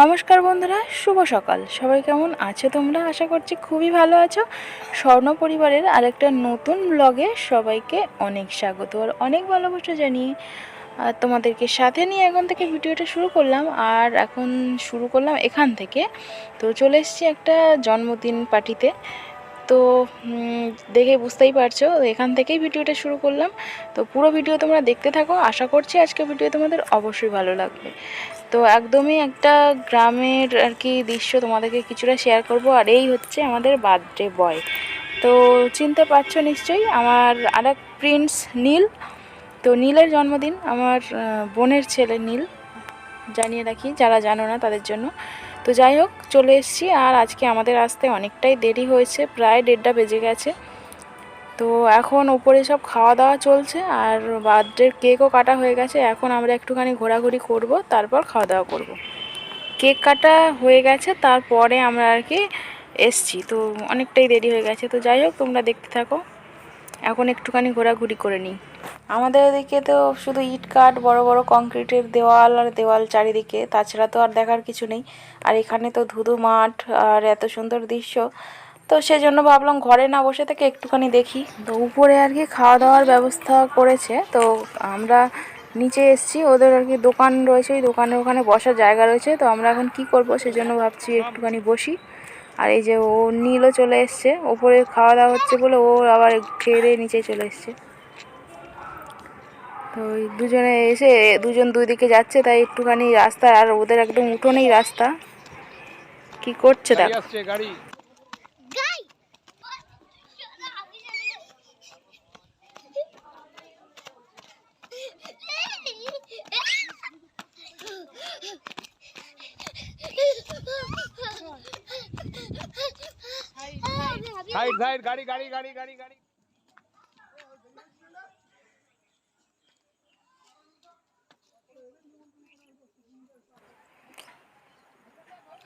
নমস্কার বন্ধুরা, শুভ সকাল। সবাই কেমন আছো তোমরা? আশা করছি খুবই ভালো আছো। স্বর্ণ পরিবারের আরেকটা নতুন ব্লগে সবাইকে অনেক স্বাগত আর অনেক ভালোবাসা জানিয়ে তোমাদেরকে সাথে নিয়ে এখন থেকে ভিডিওটা শুরু করলাম। আর এখন শুরু করলাম এখান থেকে। তো চলে এসেছি একটা জন্মদিন পার্টিতে। তো দেখে বুঝতেই পারছ, এখান থেকেই ভিডিওটা শুরু করলাম। তো পুরো ভিডিও তোমরা দেখতে থাকো। আশা করছি আজকে ভিডিও তোমাদের অবশ্যই ভালো লাগবে। তো একদমই একটা গ্রামের আর কি দৃশ্য তোমাদেরকে কিছুটা শেয়ার করব। আর এই হচ্ছে আমাদের বার্থডে বয় তো চিনতে পারছ নিশ্চয়ই, আমার আরেক প্রিন্স নীল। তো নীলের জন্মদিন আমার বোনের ছেলে নীল। জানিয়ে রাখি, যারা জানো না তাদের জন্য। তো যাই হোক, চলে এসেছি। আর আজকে আমাদের আসতে অনেকটাই দেরি হয়েছে, প্রায় দেড়টা বেজে গেছে। তো এখন উপরে সব খাওয়া দাওয়া চলছে, আর বার্থডের কেকও কাটা হয়ে গেছে। এখন আমরা একটুখানি ঘোরাঘুরি করব, তারপর খাওয়া দাওয়া করব। কেক কাটা হয়ে গেছে, তারপরে আমরা আর কি এসছি। তো অনেকটাই দেরি হয়ে গেছে, তো যাই হোক, তোমরা দেখতে থাকো। এখন একটুখানি ঘোরাঘুরি করে নিই। আমাদের এদিকে তো শুধু ইট কাঠ, বড় বড় কংক্রিটের দেওয়াল আর দেওয়াল চারিদিকে, তাছাড়া তো আর দেখার কিছু নেই। আর এখানে তো ধুধু মাঠ, আর এত সুন্দর দৃশ্য। তো সেজন্য ভাবলাম ঘরে না বসে থেকে একটুখানি দেখি। তো উপরে আর কি খাওয়া দাওয়ার ব্যবস্থা করেছে। তো আমরা নিচে এসেছি ওদের আর কি দোকান রয়েছে ওই দোকানের ওখানে বসার জায়গা রয়েছে। তো আমরা এখন কি করব সেজন্য ভাবছি একটুখানি বসি। আর এই যে ও নীলও চলে এসছে ওপরে খাওয়া দাওয়া হচ্ছে বলে ও আবার খেয়ে দিয়ে নিচে চলে এসছে। তো ওই দুজনে এসে দুজন দুই দিকে যাচ্ছে তাই একটুখানি রাস্তা আর ওদের একদম উঠোনেই রাস্তা। কি করছে দেখো। গাড়ি। সাইড সাইড গাড়ি গাড়ি গাড়ি গাড়ি গাড়ি।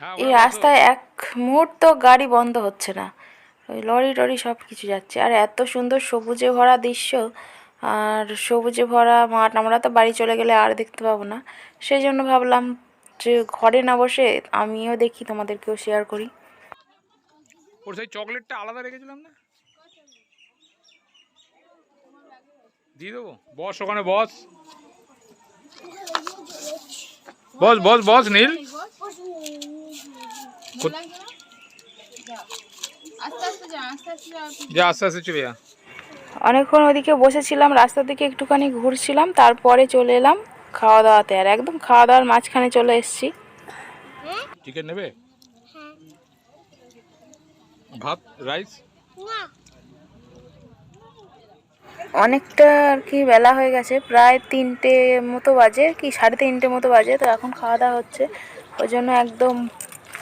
হ্যাঁ, এই রাস্তায় এক মুহূর্ত গাড়ি বন্ধ হচ্ছে না। ওই লরি টরি সব কিছু যাচ্ছে। আর এত সুন্দর সবুজে ভরা দৃশ্য। আর সবুজে ভরা মাঠ। আমরা তো বাড়ি চলে গেলে আর দেখতে পাবো না। সেই জন্য ভাবলাম যে ঘরে না বসে আমিও দেখি তোমাদেরকেও শেয়ার করি। ওর সেই চকলেটটা আলাদা রেখেছিলাম না? দিয়ে দেবো? বস ওখানে বস। বস বস বস নীল। কোথ- যা আস্তে আস্তে চলে যা। অনেকক্ষণ ওদিকে বসেছিলাম রাস্তার দিকে একটুখানি ঘুরছিলাম তারপরে চলে এলাম খাওয়া দাওয়াতে। আর একদম খাওয়া দাওয়ার মাঝখানে চলে এসেছি। চিকেন নেবে? ভাত রাইস অনেকটা আর কি বেলা হয়ে গেছে প্রায় তিনটে মতো বাজে কি সাড়ে তিনটে মতো বাজে তো এখন খাওয়া দাওয়া হচ্ছে। ওই জন্য একদম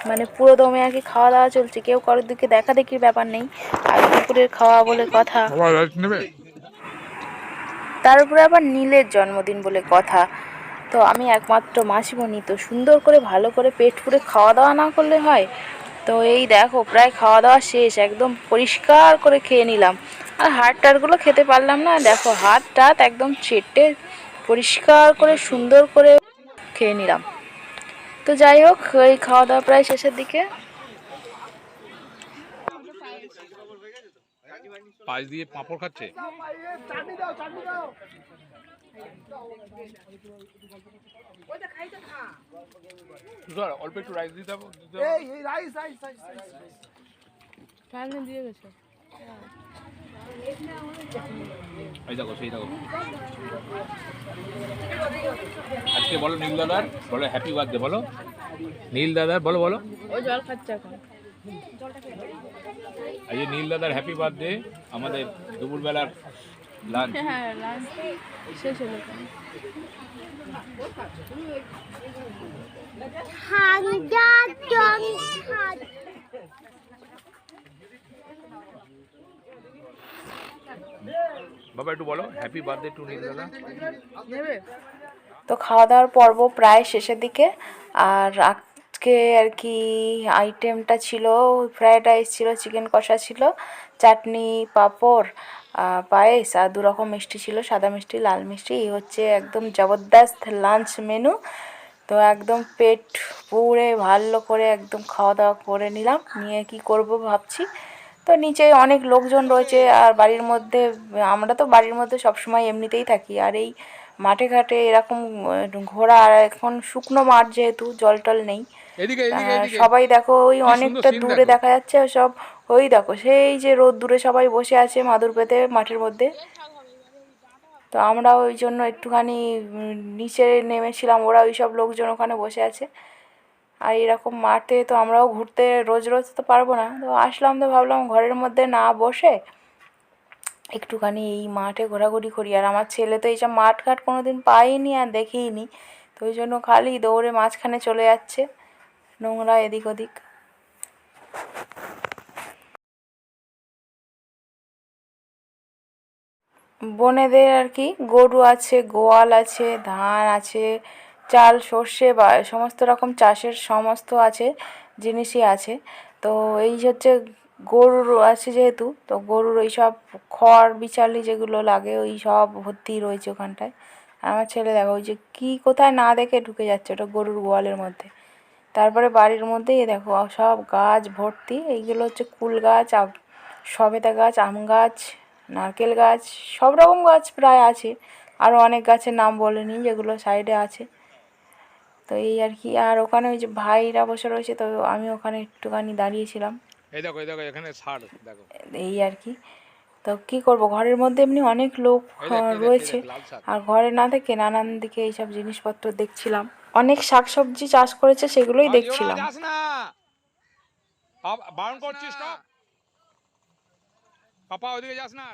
মানে পুরো দমে আর কি খাওয়া দাওয়া চলছে কেউ কারোর দিকে দেখা দেখির ব্যাপার নেই। আর দুপুরের খাওয়া বলে কথা। বাবা রাইস নেবে? তার উপরে আবার নীলের জন্মদিন বলে কথা। তো আমি একমাত্র মাসিমণি তো সুন্দর করে ভালো করে পেট পুরে খাওয়া দাওয়া না করলে হয় তো এই দেখো প্রায় খাওয়া দাওয়া শেষ একদম পরিষ্কার করে খেয়ে নিলাম। আর হাড় টাড়গুলো খেতে পারলাম না দেখো হাত টাত একদম চেটে পরিষ্কার করে সুন্দর করে খেয়ে নিলাম। তো যাই হোক এই খাওয়া দাওয়া প্রায় শেষের দিকে। পাঁচ দিয়ে পাঁপড় খাচ্ছে? তুষার, অল্প একটু রাইস দিতে হবে হবে। এই দেখো সেই দেখো। আজকে বলো নীল দাদার বলো হ্যাপি বার্থডে বলো। নীল দাদার বলো বলো। আজকে নীল দাদার হ্যাপি বার্থডে আমাদের দুপুরবেলার লাঞ্চ। বাবা একটু বলো হ্যাপি বার্থডে টু নীল দাদা তো খাওয়া দাওয়ার পর্ব প্রায় শেষের দিকে আর আজকে আর কি আইটেমটা ছিল ফ্রায়েড রাইস ছিল চিকেন কষা ছিল, চাটনি, পাঁপড় পায়েস আর দু রকম মিষ্টি ছিল, সাদা মিষ্টি, লাল মিষ্টি। এই হচ্ছে একদম জবরদস্ত লাঞ্চ মেনু তো একদম পেট পুরে ভালো করে একদম খাওয়া দাওয়া করে নিলাম। নিয়ে কি করব ভাবছি? তো নিচে অনেক লোকজন রয়েছে আর বাড়ির মধ্যে, আমরা তো বাড়ির মধ্যে সবসময় এমনিতেই থাকি। আর এই মাঠে ঘাটে এরকম ঘোরা আর এখন শুকনো মাঠ যেহেতু জল টল নেই। এদিকে সবাই দেখো ওই অনেকটা দূরে দেখা। যাচ্ছে সব ওই দেখো সেই যে রোদ দূরে সবাই বসে আছে মাদুর পেতে মাঠের মধ্যে। তো আমরা ওই জন্য একটুখানি নিচে নেমেছিলাম ওরা ওই সব লোকজন ওখানে বসে আছে। আর এরকম মাঠে তো আমরাও ঘুরতে রোজ রোজ তো পারব না। তো আসলাম তো ভাবলাম ঘরের মধ্যে না বসে একটুখানি এই মাঠে ঘোরাঘুরি করি। আর আমার ছেলে তো এইসব মাঠ ঘাট কোনো দিন পাইনি আর দেখিনি। তো ওই জন্য খালি দৌড়ে মাঝখানে চলে যাচ্ছে। নোংরা এদিক ওদিক। বনেদের আর কি, গরু আছে, গোয়াল আছে, ধান আছে, চাল, সর্ষে বা সমস্ত রকম চাষের সমস্ত আছে, জিনিসই আছে। তো এই হচ্ছে গরুর আছে যেহেতু, তো গরুর ওই সব খড়, বিচালি যেগুলো লাগে, ওই সব ভর্তি রয়েছে ওখানটায়। আমার ছেলে দেখো, ওই যে কী কোথায় না দেখে ঢুকে যাচ্ছে, ওটা গরুর গোয়ালের মধ্যে। তারপরে বাড়ির মধ্যেই দেখো সব গাছ ভর্তি। এইগুলো হচ্ছে কুল গাছ সবেদা গাছ আম গাছ নারকেল গাছ সব রকম গাছ প্রায় আছে। আরও অনেক গাছের নাম বলেনি যেগুলো সাইডে আছে। তো এই আর কি। আর ওখানে ওই যে ভাইরা বসে রয়েছে তো আমি ওখানে একটুখানি দাঁড়িয়েছিলাম। এই আর কি। তো কি করব ঘরের মধ্যে এমনি অনেক লোক রয়েছে। আর ঘরে না থেকে নানান দিকে এইসব জিনিসপত্র দেখছিলাম। অনেক শাকসবজি চাষ করেছে সেগুলোই দেখছিলাম। বারণ করছিস পাপা ওদিকে যাস না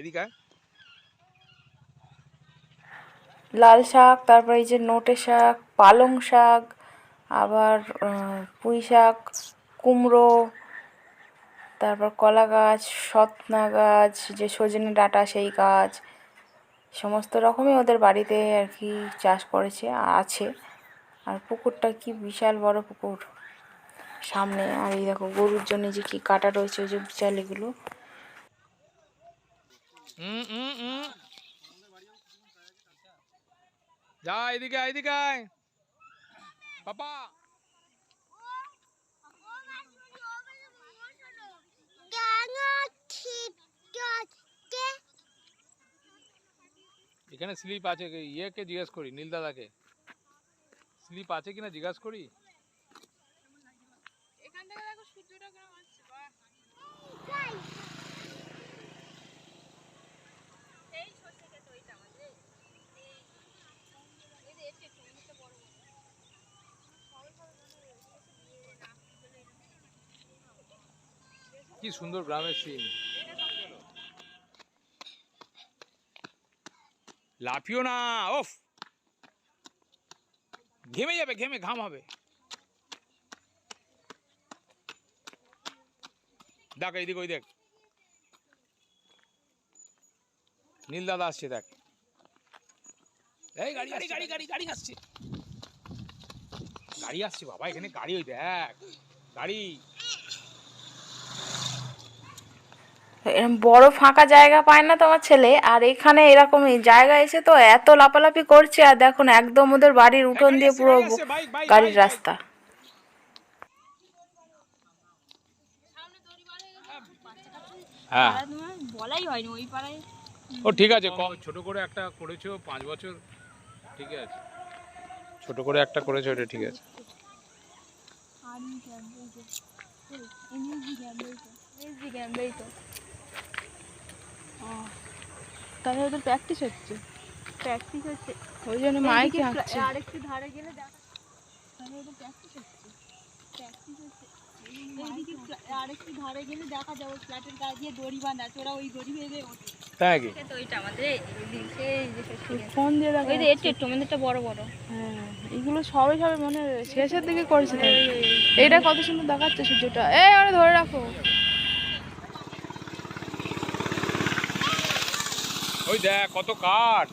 এদিকে লাল শাক তারপরে এই যে নোটে শাক পালং শাক আবার পুঁই শাক কুমড়ো। তারপর কলা গাছ সতনা গাছ যে সজনে ডাঁটা সেই গাছ সমস্ত রকমই ওদের বাড়িতে আর কি চাষ করেছে আর আছে আর পুকুরটা কি বিশাল বড় পুকুর সামনে আর এই দেখো গরুর জন্য যে কি কাটা রয়েছে ওই যে উম, উম। যা এদিকে এদিকে। পাপা এখানে স্লিপ আছে কি? ইয়েকে জিজ্ঞেস করি নীল দাদাকে। স্লিপ আছে কিনা জিজ্ঞাস করি? কি সুন্দর গ্রামের সিন লাফিও না ওফ ঘেমে যাবে ঘেমে ঘাম হবে। দেখ এইদিকে ওই দেখ নীল দাদা আসছে দেখ। এই গাড়ি গাড়ি গাড়ি গাড়ি গাড়ি আসছে। গাড়ি আসছে বাবা এখানে গাড়ি ওই দেখ। গাড়ি। এরকম বড় ফাঁকা জায়গা পায় না তোমার ছেলে? আর এখানে এরকমই জায়গা এসে তো এত লাপালাপি করছে আর দেখুন একদম ওদের বাড়ির উঠোন দিয়ে পুরো গাড়ির। রাস্তা। হ্যাঁ। বলাই হয়নি ওই পাড়ায়। ও ঠিক আছে ছোট করে একটা করেছ পাঁচ বছর। ঠিক আছে। ছোট করে একটা করেছ এটা ঠিক আছে। আর্মি ক্যাম্প এই তো এনএসজি ক্যাম্প এই তো এনএসজি ক্যাম্প এই তো তাহলে ওদের প্র্যাকটিস হচ্ছে। প্র্যাকটিস হচ্ছে। ওই জন্য মাইকে হাঁকছে আরেকটু ধারে গেলে দেখা। তাহলে ওদের প্র্যাকটিস হচ্ছে। প্র্যাকটিস হচ্ছে। আরেকটু ধারে গেলে দেখা যাবে ফ্ল্যাটের গায়ে দিয়ে দড়ি বাঁধা আছে ওরা ওই দড়ি বেঁধে ওঠে। তাই কি? তো ওইটা আমাদের এই সেই যে ষষ্ঠী ক্যাম্প। ফোন দিয়ে দেখা ওই যে একটু একটু আমাদেরটা বড় বড়। হ্যাঁ এগুলো সবে সবে মানে শেষের দিকে করেছে। এইটা কত সুন্দর দেখাচ্ছে সূর্যটা। এই ওরা ধরে রাখো। ওই দেখ, কত কাঠ।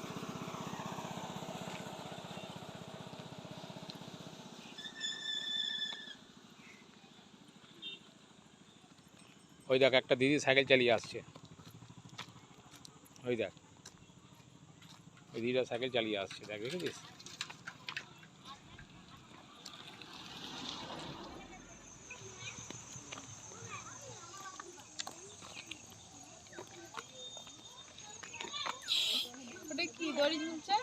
ওই দেখ, একটা দিদি সাইকেল চালিয়ে আসছে। ওই দেখ। ওই দিদিটা সাইকেল চালিয়ে আসছে, দেখ, দেখেছিস? ওটা ঝুলছে?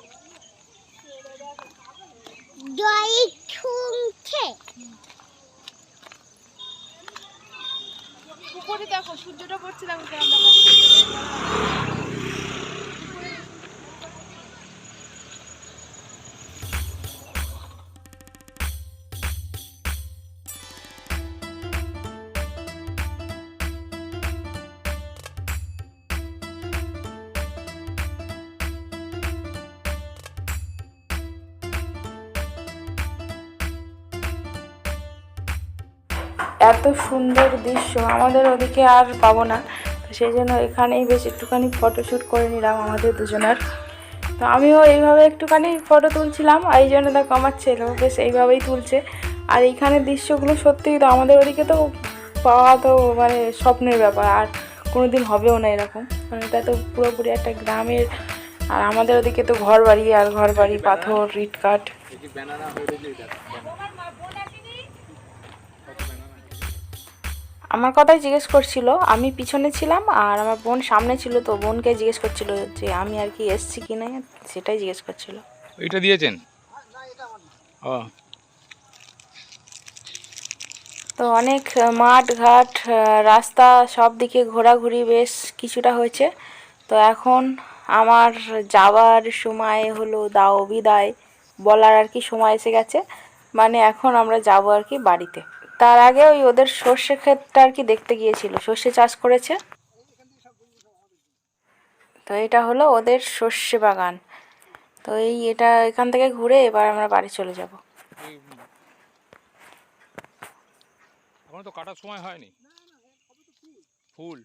দড়ি ঝুলছে। উপরে দেখো সূর্যটা পড়ছে দেখো কেমন এত সুন্দর দৃশ্য, আমাদের ওদিকে আর পাবো না। তো সেই জন্য এখানেই বেশ একটুখানি ফটোশ্যুট করে নিলাম আমাদের দুজনের। তো আমিও এইভাবে একটুখানি ফটো তুলছিলাম এই জন্য দেখো আমার ছেলেও বেশ এইভাবেই তুলছে। আর এইখানের দৃশ্যগুলো সত্যিই তো আমাদের ওদিকে তো পাওয়া তো মানে স্বপ্নের ব্যাপার, আর কোনো দিন হবেও না এরকম। কারণ এটা তো পুরোপুরি একটা গ্রামের, আর আমাদের ওদিকে তো ঘর বাড়ি আর ঘর বাড়ি পাথর ইট কাঠ আমার কথাই জিজ্ঞেস করছিল আমি পিছনে ছিলাম আর আমার বোন সামনে ছিল তো বোনকে জিজ্ঞেস করছিল যে আমি আর কি এসছি কি না সেটাই জিজ্ঞেস করছিল। এইটা দিয়েছেন? ও। তো অনেক মাঠ ঘাট রাস্তা সব দিকে ঘোরাঘুরি বেশ কিছুটা হয়েছে। তো এখন আমার যাওয়ার সময় হলো দাও বিদায় বলার আর কি সময় এসে গেছে। মানে এখন আমরা যাব আর কি বাড়িতে। তার আগে ওই ওদের সর্ষে ক্ষেতটা আর কি দেখতে গিয়েছিল। সর্ষে চাষ করেছে। তো এটা হলো ওদের সর্ষে বাগান। তো এই এটা এখান থেকে ঘুরে এবার আমরা বাড়ি চলে যাব। কাটার সময় হয়নি। ফুল।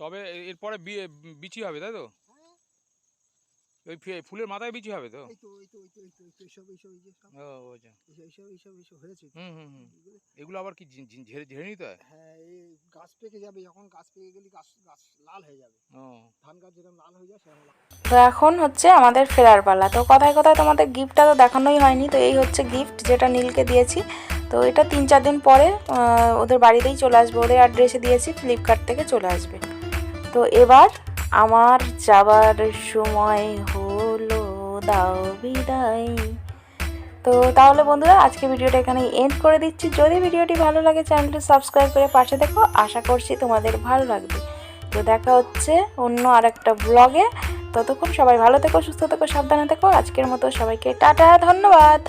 তবে এরপরে বিচি হবে, তাই তো? ওই ফুলের মাথায় বিচি হবে তো? এই তো এই তো এই তো এই তো এইসব এইসব এই যে সব। ও আচ্ছা। এইসব এইসব এইসব হয়েছে হুম হুম হুম। এগুলো- আবার কি ঝেড়ে ঝেড়ে নিতে হয়? হ্যাঁ এই গাছ পেকে যাবে যখন গাছ পেকে গেলে গাছ গাছ লাল হয়ে যাবে। ধান গাছ যেরকম লাল হয়ে যায় সেরকম তো এখন হচ্ছে আমাদের ফেরার পালা। তো কথায় কথায় তোমাদের গিফটটা তো দেখানোই হয়নি তো এই হচ্ছে গিফট যেটা নীলকে দিয়েছি। তো এটা তিন চার দিন পরে ওদের বাড়িতেই চলে আসবে। ওদের অ্যাড্রেসে দিয়েছি ফ্লিপকার্ট থেকে চলে আসবে। তো এবার আমার যাবার সময় হলো, দাও বিদায়। তো তাহলে বন্ধুরা, আজকে ভিডিওটা এখানে এন্ড করে দিচ্ছি। যদি ভিডিওটি ভালো লাগে, চ্যানেলটি সাবস্ক্রাইব করে পাশে দেখো। আশা করছি তোমাদের ভালো লাগবে। তো দেখা হচ্ছে অন্য আর একটা ব্লগে ততক্ষণ সবাই ভালো থেকো, সুস্থ থেকো, সাবধানে থেকো। আজকের মতো সবাইকে টাটা, ধন্যবাদ।